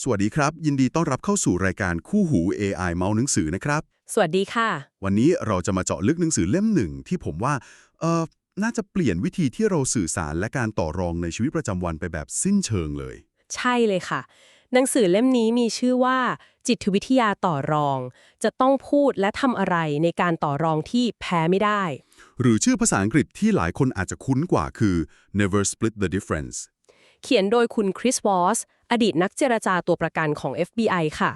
สวัสดีครับ ยินดีต้อนรับเข้าสู่รายการคู่หู AI เมาส์หนังสือนะครับ สวัสดีค่ะ วันนี้เราจะมาเจาะลึกหนังสือเล่มหนึ่งที่ผมว่าเออน่าจะเปลี่ยนวิธีที่เราสื่อสารและการต่อรองในชีวิตประจำวันไปแบบสิ้นเชิงเลย ใช่เลยค่ะ หนังสือเล่มนี้มีชื่อว่า จิตวิทยาต่อรอง จะต้องพูดและทำอะไรในการต่อรองที่แพ้ไม่ได้ หรือชื่อภาษาอังกฤษที่หลายคนอาจจะคุ้นกว่าคือ never split the difference เขียนโดยคุณคริสวอส อดีตนักเจรจาตัวประกันของ FBI ค่ะ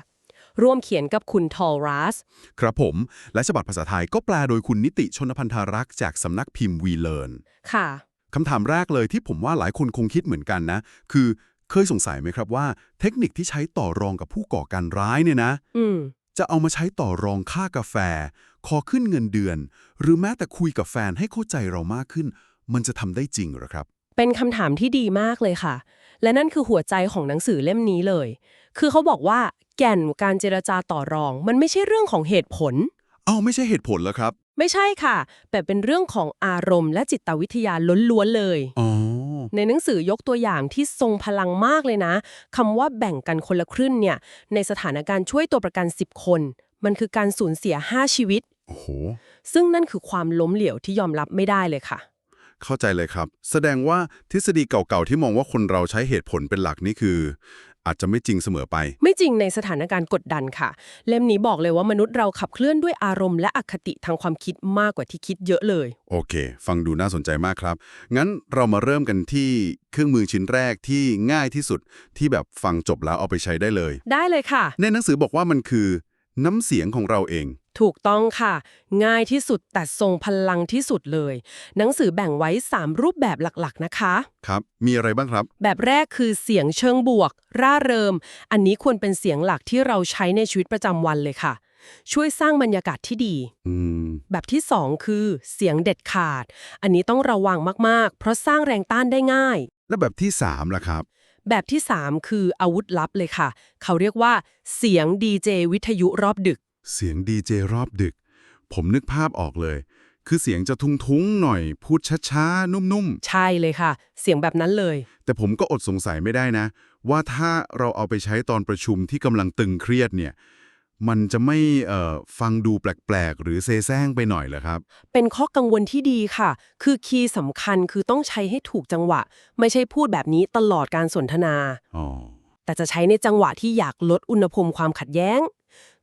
ร่วมเขียนกับคุณทอลรัส ครับผม และฉบับภาษาไทยก็แปลโดยคุณนิติชนพันธารักษ์จากสำนักพิมพ์วีเล r n ค่ะ คำถามแรกเลยที่ผมว่าหลายคนคงคิดเหมือนกันนะ คือเคยสงสัยไหมครับว่า เทคนิคที่ใช้ต่อรองกับผู้ก่อการร้ายเนี่ยนะ อืมจะเอามาใช้ต่อรองค่ากาแฟ ขอขึ้นเงินเดือน หรือแม้แต่คุยกับแฟนให้เข้าใจเรามากขึ้น มันจะทำได้จริงเหรอครับ เป็นคำถามที่ดีมากเลยค่ะ และนั่นคือหัวใจของหนังสือเล่มนี้เลย คือเขาบอกว่าแก่นการเจรจาต่อรอง มันไม่ใช่เรื่องของเหตุผล เอ้าไม่ใช่เหตุผลเหรอครับ ไม่ใช่ค่ะ แต่เป็นเรื่องของอารมณ์และจิตวิทยาล้วนๆเลยอ๋อในหนังสือยกตัวอย่างที่ทรงพลังมากเลยนะคำว่าแบ่งกันคนละครึ่งเนี่ย ในสถานการณ์ช่วยตัวประกัน 10 คน มันคือการสูญเสีย 5 ชีวิต โอ้โห ซึ่งนั่นคือความล้มเหลวที่ยอมรับไม่ได้เลยค่ะ เข้าใจเลยครับ แสดงว่าทฤษฎีเก่าๆ ที่มองว่าคนเราใช้เหตุผลเป็นหลักนี่คือ อาจจะไม่จริงเสมอไป ไม่จริงในสถานการณ์กดดันค่ะ เล่มนี้บอกเลยว่ามนุษย์เราขับเคลื่อนด้วยอารมณ์และอคติทางความคิดมากกว่าที่คิดเยอะเลย โอเค ฟังดูน่าสนใจมากครับ งั้นเรามาเริ่มกันที่เครื่องมือชิ้นแรกที่ง่ายที่สุดที่แบบฟังจบแล้วเอาไปใช้ได้เลย ได้เลยค่ะ ในหนังสือบอกว่ามันคือ น้ำเสียงของเราเอง ถูกต้องค่ะ ง่ายที่สุดแต่ทรงพลังที่สุดเลย หนังสือแบ่งไว้ 3 รูปแบบหลักๆนะคะ ครับ มีอะไรบ้างครับ แบบแรกคือเสียงเชิงบวก ร่าเริมอันนี้ควรเป็นเสียงหลักที่เราใช้ในชีวิตประจำวันเลยค่ะ ช่วยสร้างบรรยากาศที่ดีอืมแบบที่ 2 คือ เสียงเด็ดขาด อันนี้ต้องระวังมากๆ เพราะสร้างแรงต้านได้ง่าย แล้วแบบที่3ล่ะครับแบบที่ 3 คืออาวุธลับเลยค่ะ เขาเรียกว่า เสียงดีเจวิทยุรอบดึก เสียงดีเจรอบดึก ผมนึกภาพออกเลย คือเสียงจะทุ้งๆหน่อย พูดช้าๆ นุ่มใช่เลยค่ะ เสียงแบบนั้นเลยๆแต่ผมก็อดสงสัยไม่ได้นะ ว่าถ้าเราเอาไปใช้ตอนประชุมที่กำลังตึงเครียดเนี่ยมันจะไม่เอ่อฟังดูแปลกๆ หรือเซแซงไปหน่อยเหรอครับ เป็นข้อกังวลที่ดีค่ะ คือคีย์สำคัญคือต้องใช้ให้ถูกจังหวะ ไม่ใช่พูดแบบนี้ตลอดการสนทนาอ๋อแต่จะใช้ในจังหวะที่อยากลดอุณหภูมิความขัดแย้ง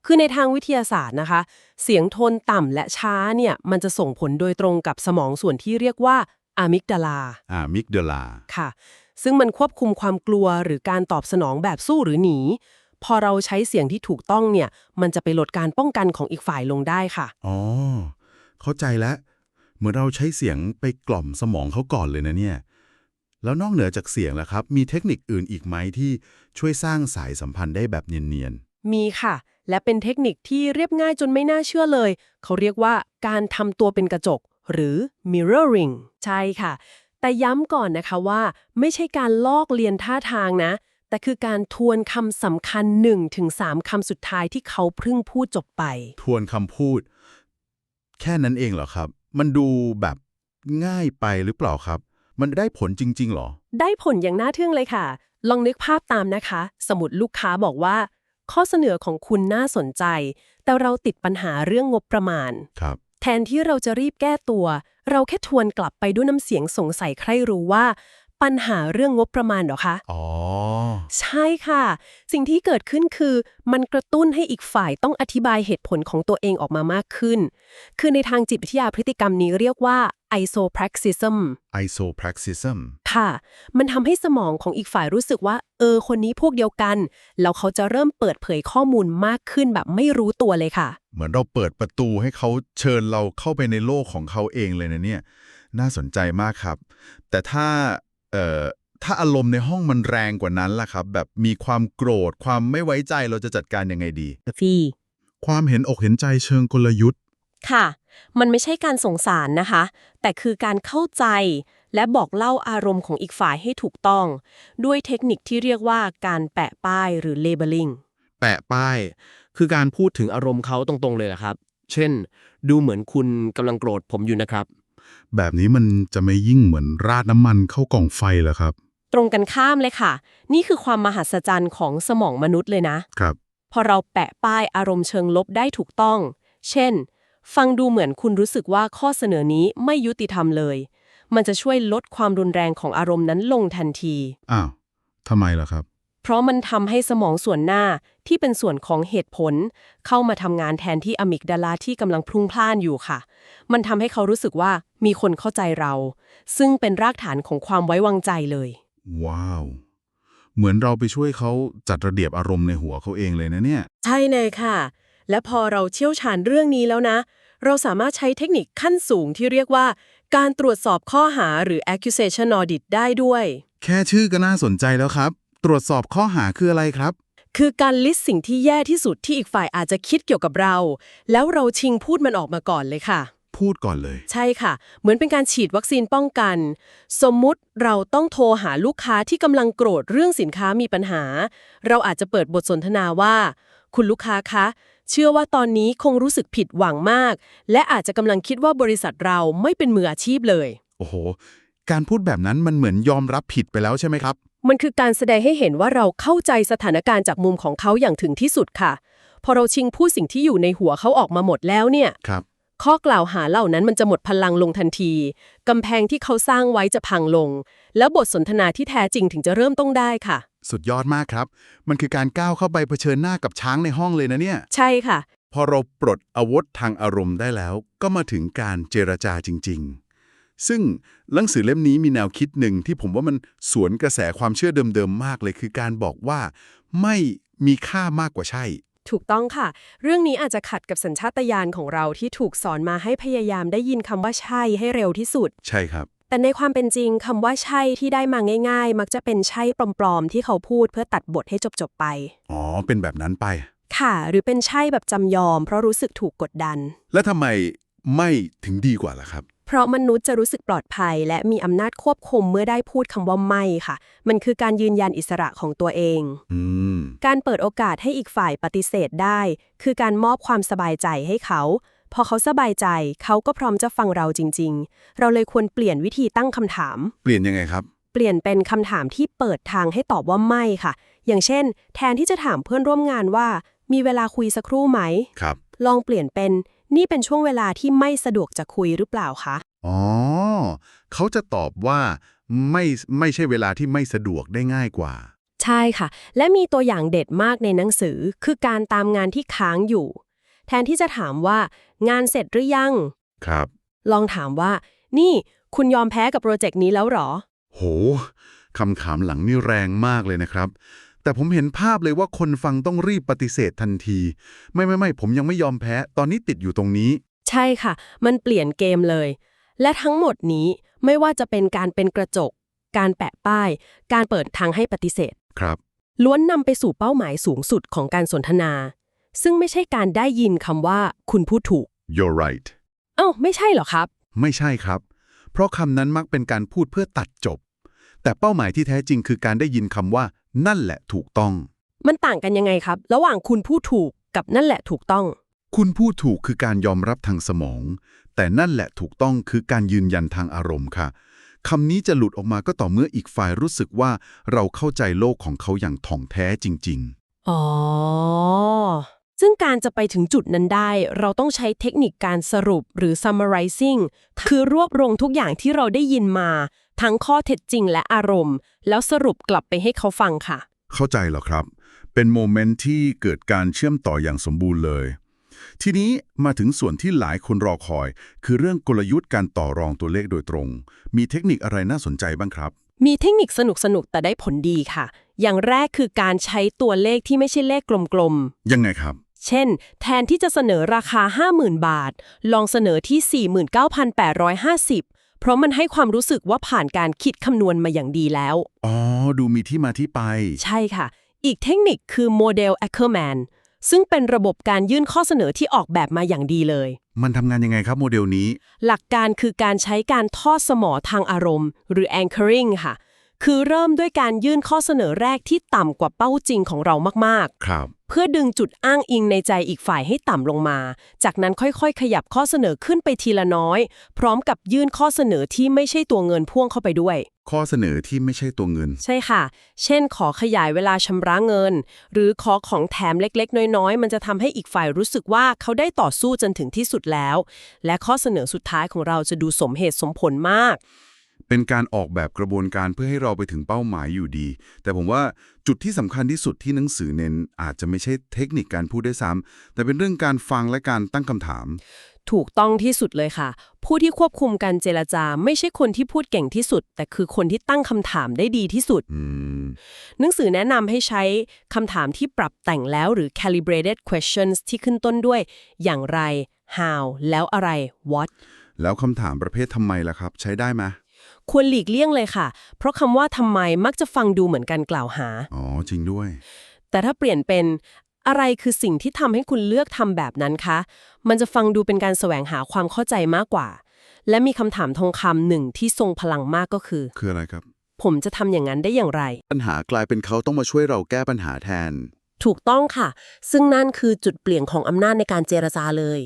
คือในทางวิทยาศาสตร์นะคะ เสียงโทนต่ำและช้าเนี่ยมันจะส่งผลโดยตรงกับสมองส่วนที่เรียกว่าอะมิกดาลาอ่ามิกเดลาค่ะ ซึ่งมันควบคุมความกลัวหรือการตอบสนองแบบสู้หรือหนี พอเราใช้เสียงที่ถูกต้องเนี่ย มันจะไปลดการป้องกันของอีกฝ่ายลงได้ค่ะ อ๋อ เข้าใจแล้ว เหมือนเราใช้เสียงไปกล่อมสมองเขาก่อนเลยนะเนี่ย แล้วนอกเหนือจากเสียงล่ะครับ มีเทคนิคอื่นอีกไหมที่ช่วยสร้างสายสัมพันธ์ได้แบบเนียน มีค่ะ และเป็นเทคนิคที่เรียบง่ายจนไม่น่าเชื่อเลย เขาเรียกว่าการทำตัวเป็นกระจก หรือ mirroring ใช่ค่ะ แต่ย้ำก่อนนะคะว่า ไม่ใช่การลอกเลียนท่าทางนะ แต่คือการทวนคำสำคัญ1ถึง3คำสุดท้ายที่เขาเพิ่งพูดจบไปๆทวนคำพูด แค่นั้นเองเหรอครับ มันดูแบบง่ายไปหรือเปล่าครับ มันได้ผลจริงๆเหรอ ได้ผลอย่างน่าทึ่งเลยค่ะ ลองนึกภาพตามนะคะ สมมติลูกค้าบอกว่า ข้อเสนอของคุณน่าสนใจ แต่เราติดปัญหาเรื่องงบประมาณ ครับ แทนที่เราจะรีบแก้ตัว เราแค่ทวนกลับไปด้วยน้ำเสียงสงสัยใครรู้ว่า ปัญหาเรื่องงบประมาณเหรอคะ อ๋อ ใช่ค่ะ สิ่งที่เกิดขึ้นคือ มันกระตุ้นให้อีกฝ่ายต้องอธิบายเหตุผลของตัวเองออกมามากขึ้น คือในทางจิตวิทยาพฤติกรรมนี้เรียกว่า isopraxism isopraxism ค่ะ มันทำให้สมองของอีกฝ่ายรู้สึกว่า เออ คนนี้พวกเดียวกัน แล้วเขาจะเริ่มเปิดเผยข้อมูลมากขึ้นแบบไม่รู้ตัวเลยค่ะ เหมือนเราเปิดประตูให้เขาเชิญเราเข้าไปในโลกของเขาเองเลยนะเนี่ย น่าสนใจมากครับ แต่ถ้า เอ่อ ถ้าอารมณ์ในห้องมันแรงกว่านั้นล่ะครับ แบบมีความโกรธ ความไม่ไว้ใจเราจะจัดการยังไงดี ฟีความเห็นอกเห็นใจเชิงกลยุทธ์ ค่ะ มันไม่ใช่การสงสารนะคะ แต่คือการเข้าใจ และบอกเล่าอารมณ์ของอีกฝ่ายให้ถูกต้อง ด้วยเทคนิคที่เรียกว่าการแปะป้ายหรือ labeling แปะป้าย คือการพูดถึงอารมณ์เขาตรงๆเลยนะครับ เช่น ดูเหมือนคุณกำลังโกรธผมอยู่นะครับ แบบนี้มันจะไม่ยิ่งเหมือนราดน้ำมันเข้ากล่องไฟเหรอครับ ตรงกันข้ามเลยค่ะ นี่คือความมหัศจรรย์ของสมองมนุษย์เลยนะ ครับ พอเราแปะป้ายอารมณ์เชิงลบได้ถูกต้อง เช่น ฟังดูเหมือนคุณรู้สึกว่าข้อเสนอนี้ไม่ยุติธรรมเลย มันจะช่วยลดความรุนแรงของอารมณ์นั้นลงทันที อ้าวทำไมล่ะครับ เพราะมันทำให้สมองส่วนหน้าที่เป็นส่วนของเหตุผล เข้ามาทำงานแทนที่อะมิกดาลาที่กำลังพลุ่งพล่านอยู่ค่ะ มันทำให้เขารู้สึกว่ามีคนเข้าใจเรา ซึ่งเป็นรากฐานของความไว้วางใจเลย ว้าว เหมือนเราไปช่วยเขาจัดระเบียบอารมณ์ในหัวเขาเองเลยนะเนี่ย ใช่เลยค่ะ และพอเราเชี่ยวชาญเรื่องนี้แล้วนะ เราสามารถใช้เทคนิคขั้นสูงที่เรียกว่า การตรวจสอบข้อหาหรือ accusation audit ได้ด้วย แค่ชื่อก็น่าสนใจแล้วครับ ตรวจสอบข้อหาคืออะไรครับ คือการลิสต์สิ่งที่แย่ที่สุดที่อีกฝ่ายอาจจะคิดเกี่ยวกับเรา แล้วเราชิงพูดมันออกมาก่อนเลยค่ะ พูดก่อนเลย ใช่ค่ะ เหมือนเป็นการฉีดวัคซีนป้องกัน สมมุติเราต้องโทรหาลูกค้าที่กำลังโกรธเรื่องสินค้ามีปัญหา เราอาจจะเปิดบทสนทนาว่า คุณลูกค้าคะ เชื่อว่าตอนนี้คงรู้สึกผิดหวังมาก และอาจจะกำลังคิดว่าบริษัทเราไม่เป็นมืออาชีพเลย โอ้โห การพูดแบบนั้นมันเหมือนยอมรับผิดไปแล้วใช่ไหมครับ มันคือการแสดงให้เห็นว่าเราเข้าใจสถานการณ์จากมุมของเขาอย่างถึงที่สุดค่ะ พอเราชิงพูดสิ่งที่อยู่ในหัวเขาออกมาหมดแล้วเนี่ยครับ ข้อกล่าวหาเหล่านั้นมันจะหมดพลังลงทันทีกำแพงที่เขาสร้างไว้จะพังลง แล้วบทสนทนาที่แท้จริงถึงจะเริ่มต้องได้ค่ะ สุดยอดมากครับ มันคือการก้าวเข้าไปเผชิญหน้ากับช้างในห้องเลยนะเนี่ย ใช่ค่ะ พอเราปลดอาวุธทางอารมณ์ได้แล้ว ก็มาถึงการเจรจาจริง ๆ ซึ่งหนังสือเล่มนี้มีแนวคิดหนึ่งที่ผมว่ามันสวนกระแสความเชื่อเดิมๆมากเลย คือการบอกว่า ไม่มีค่ามากกว่าใช่ ถูกต้องค่ะ เรื่องนี้อาจจะขัดกับสัญชาตญาณของเราที่ถูกสอนมาให้พยายามได้ยินคำว่าใช่ให้เร็วที่สุด ใช่ครับ แต่ในความเป็นจริงคำว่าใช่ที่ได้มาง่าย ๆ มักจะเป็นใช่ปลอมๆ ที่เขาพูดเพื่อตัดบทให้จบๆไป อ๋อ เป็นแบบนั้นไป ค่ะ หรือเป็นใช่แบบจำยอม เพราะรู้สึกถูกกดดัน แล้วทำไมไม่ถึงดีกว่าล่ะครับ เพราะมนุษย์จะรู้สึกปลอดภัย และมีอำนาจควบคุมเมื่อได้พูดคำว่าไม่ค่ะ มันคือการยืนยันอิสระของตัวเอง อืม การเปิดโอกาสให้อีกฝ่ายปฏิเสธได้ คือการมอบความสบายใจให้เขา พอเขาสบายใจเขาก็พร้อมจะฟังเราจริง ๆ เราเลยควรเปลี่ยนวิธีตั้งคำถาม เปลี่ยนยังไงครับ เปลี่ยนเป็นคำถามที่เปิดทางให้ตอบว่าไม่ค่ะ อย่างเช่น แทนที่จะถามเพื่อนร่วมงานว่า มีเวลาคุยสักครู่ไหม ครับ ลองเปลี่ยนเป็นนี่เป็นช่วงเวลาที่ไม่สะดวกจะคุยหรือเปล่าคะอ๋อเขาจะตอบว่าไม่ไม่ใช่เวลาที่ไม่สะดวกได้ง่ายกว่า ใช่ค่ะ และมีตัวอย่างเด็ดมากในหนังสือคือการตามงานที่ค้างอยู่ แทนที่จะถามว่างานเสร็จหรือยัง ครับ ลองถามว่า นี่คุณยอมแพ้กับโปรเจกต์นี้แล้วเหรอ โหคำถามหลังนี่แรงมากเลยนะครับ แต่ผมเห็นภาพเลยว่าคนฟังต้องรีบปฏิเสธทันที ไม่ไม่ไม่ผมยังไม่ยอมแพ้ ตอนนี้ติดอยู่ตรงนี้ ใช่ค่ะ มันเปลี่ยนเกมเลย และทั้งหมดนี้ไม่ว่าจะเป็นการเป็นกระจก การแปะป้าย การเปิดทางให้ปฏิเสธ ครับ ล้วนนำไปสู่เป้าหมายสูงสุดของการสนทนา ซึ่งไม่ใช่การได้ยินคำว่า คุณพูดถูก you're right เอ้าไม่ใช่เหรอครับ ไม่ใช่ครับ เพราะคำนั้นมักเป็นการพูดเพื่อตัดจบ แต่เป้าหมายที่แท้จริงคือการได้ยินคำว่า นั่นแหละถูกต้อง มันต่างกันยังไงครับ ระหว่างคุณพูดถูกกับนั่นแหละถูกต้อง คุณพูดถูกคือการยอมรับทางสมอง แต่นั่นแหละถูกต้องคือการยืนยันทางอารมณ์ค่ะคำนี้จะหลุดออกมาก็ต่อเมื่ออีกฝ่ายรู้สึกว่าเราเข้าใจโลกของเขาอย่างถ่องแท้จริงอ๋อ ซึ่งการจะไปถึงจุดนั้นได้ เราต้องใช้เทคนิคการสรุปหรือ summarizing คือรวบรวมทุกอย่างที่เราได้ยินมา ทั้งข้อเท็จจริงและอารมณ์ แล้วสรุปกลับไปให้เขาฟังค่ะๆเข้าใจเหรอครับ เป็นโมเมนต์ที่เกิดการเชื่อมต่ออย่างสมบูรณ์เลย ทีนี้มาถึงส่วนที่หลายคนรอคอย คือเรื่องกลยุทธ์การต่อรองตัวเลขโดยตรง มีเทคนิคอะไรน่าสนใจบ้างครับ มีเทคนิคสนุกๆแต่ได้ผลดีค่ะ อย่างแรกคือการใช้ตัวเลขที่ไม่ใช่เลขกลมๆ ยังไงครับ เช่น แทนที่จะเสนอราคา 50,000 บาท ลองเสนอที่ 49,850 เพราะมันให้ความรู้สึกว่าผ่านการคิดคำนวณมาอย่างดีแล้ว อ๋อ ดูมีที่มาที่ไป ใช่ค่ะ อีกเทคนิคคือโมเดล Ackerman ซึ่งเป็นระบบการยื่นข้อเสนอที่ออกแบบมาอย่างดีเลย มันทำงานยังไงครับโมเดลนี้ หลักการคือการใช้การทอดสมอทางอารมณ์ หรือ anchoring ค่ะ คือเริ่มด้วยการยื่นข้อเสนอแรกที่ต่ำกว่าเป้าจริงของเรามากๆ ครับ พื่อดึงจุดอ้างอิงในใจอีกฝ่ายให้ต่ำลงมา จากนั้นค่อยๆ ขยับข้อเสนอขึ้นไปทีละน้อย พร้อมกับยื่นข้อเสนอที่ไม่ใช่ตัวเงินพ่วงเข้าไปด้วย ข้อเสนอที่ไม่ใช่ตัวเงิน ใช่ค่ะ เช่น ขอขยายเวลาชำระเงิน หรือขอของแถมเล็กๆ น้อยๆ มันจะทำให้อีกฝ่ายรู้สึกว่าเขาได้ต่อสู้จนถึงที่สุดแล้ว และข้อเสนอสุดท้ายของเราจะดูสมเหตุสมผลมาก เป็นการออกแบบกระบวนการเพื่อให้เราไปถึงเป้าหมายอยู่ดี แต่ผมว่าจุดที่สำคัญที่สุดที่หนังสือเน้น อาจจะไม่ใช่เทคนิคการพูดได้วยซ้ำแต่เป็นเรื่องการฟังและการตั้งคำถาม ถูกต้องที่สุดเลยค่ะ ผู้ที่ควบคุมการเจรจา ไม่ใช่คนที่พูดเก่งที่สุด แต่คือคนที่ตั้งคำถามได้ดีที่สุดอืมหนังสือแนะนำให้ใช้คำถามที่ปรับแต่งแล้วหรือ calibrated questions ที่ขึ้นต้นด้วย อย่างไร how แล้วอะไร what แล้วคำถามประเภททำไมล่ะครับ ใช้ได้ไหม ควรหลีกเลี่ยงเลยค่ะ เพราะคำว่าทำไมมักจะฟังดูเหมือนการกล่าวหา อ๋อ จริงด้วย แต่ถ้าเปลี่ยนเป็นอะไรคือสิ่งที่ทำให้คุณเลือกทำแบบนั้นคะ มันจะฟังดูเป็นการแสวงหาความเข้าใจมากกว่า และมีคำถามทองคำหนึ่งที่ทรงพลังมากก็คือ คืออะไรครับ ผมจะทำอย่างนั้นได้อย่างไร ปัญหากลายเป็นเขาต้องมาช่วยเราแก้ปัญหาแทน ถูกต้องค่ะ ซึ่งนั่นคือจุดเปลี่ยนของอำนาจในการเจรจาเลย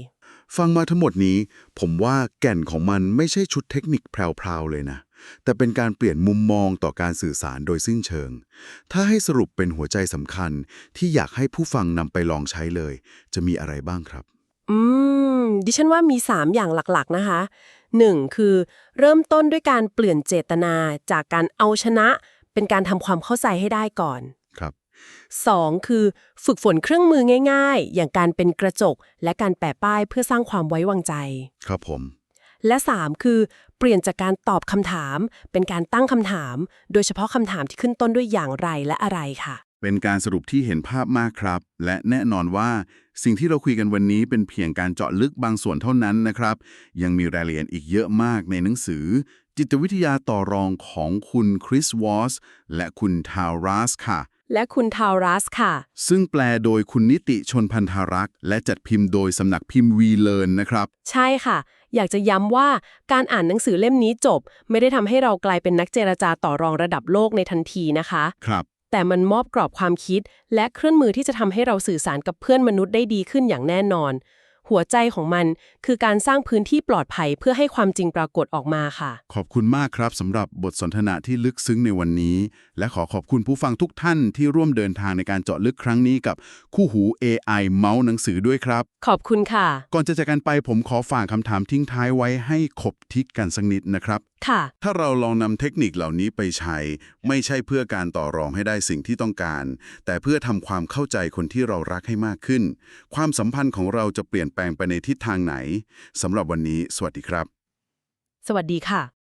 ฟังมาทั้งหมดนี้ ผมว่าแก่นของมันไม่ใช่ชุดเทคนิคแพรวๆเลยนะ แต่เป็นการเปลี่ยนมุมมองต่อการสื่อสารโดยสิ้นเชิง ถ้าให้สรุปเป็นหัวใจสำคัญที่อยากให้ผู้ฟังนำไปลองใช้เลย จะมีอะไรบ้างครับ อืม ดิฉันว่ามี 3 อย่างหลักๆนะคะ 1. คือ เริ่มต้นด้วยการเปลี่ยนเจตนาจากการเอาชนะ เป็นการทำความเข้าใจให้ได้ก่อน ครับ 2. คือ ฝึกฝนเครื่องมือง่าย ๆ อย่างการเป็นกระจก และการแปะป้ายเพื่อสร้างความไว้วางใจ ครับผม และ 3 คือ เปลี่ยนจากการตอบคำถาม เป็นการตั้งคำถาม โดยเฉพาะคำถามที่ขึ้นต้นด้วยอย่างไรและอะไรค่ะ เป็นการสรุปที่เห็นภาพมากครับ และแน่นอนว่า สิ่งที่เราคุยกันวันนี้เป็นเพียงการเจาะลึกบางส่วนเท่านั้นนะครับ ยังมีรายละเอียดอีกเยอะมากในหนังสือ จิตวิทยาต่อรองของคุณคริสวอสและคุณทาวรัสค่ะ และคุณทาวรัสค่ะ ซึ่งแปลโดยคุณนิติชนพันธารักษ์ และจัดพิมพ์โดยสำนักพิมพ์วีเลนนะครับ ใช่ค่ะ อยากจะย้ำว่าการอ่านหนังสือเล่มนี้จบ ไม่ได้ทำให้เรากลายเป็นนักเจรจาต่อรองระดับโลกในทันทีนะคะ ครับ แต่มันมอบกรอบความคิด และเครื่องมือที่จะทำให้เราสื่อสารกับเพื่อนมนุษย์ได้ดีขึ้นอย่างแน่นอน หัวใจของมันคือการสร้างพื้นที่ปลอดภัยเพื่อให้ความจริงปรากฏออกมาค่ะ ขอบคุณมากครับสำหรับบทสนทนาที่ลึกซึ้งในวันนี้ และขอขอบคุณผู้ฟังทุกท่านที่ร่วมเดินทางในการเจาะลึกครั้งนี้กับคู่หู AI เมาส์หนังสือด้วยครับ ขอบคุณค่ะ ก่อนจะจากกันไปผมขอฝากคำถามทิ้งท้ายไว้ให้ขบทิศกันสักนิดนะครับค่ะ ถ้าเราลองนำเทคนิคเหล่านี้ไปใช้ ไม่ใช่เพื่อการต่อรองให้ได้สิ่งที่ต้องการ แต่เพื่อทำความเข้าใจคนที่เรารักให้มากขึ้น ความสัมพันธ์ของเราจะเปลี่ยนแปลงไปในทิศทางไหนสำหรับวันนี้ สวัสดีครับ สวัสดีค่ะ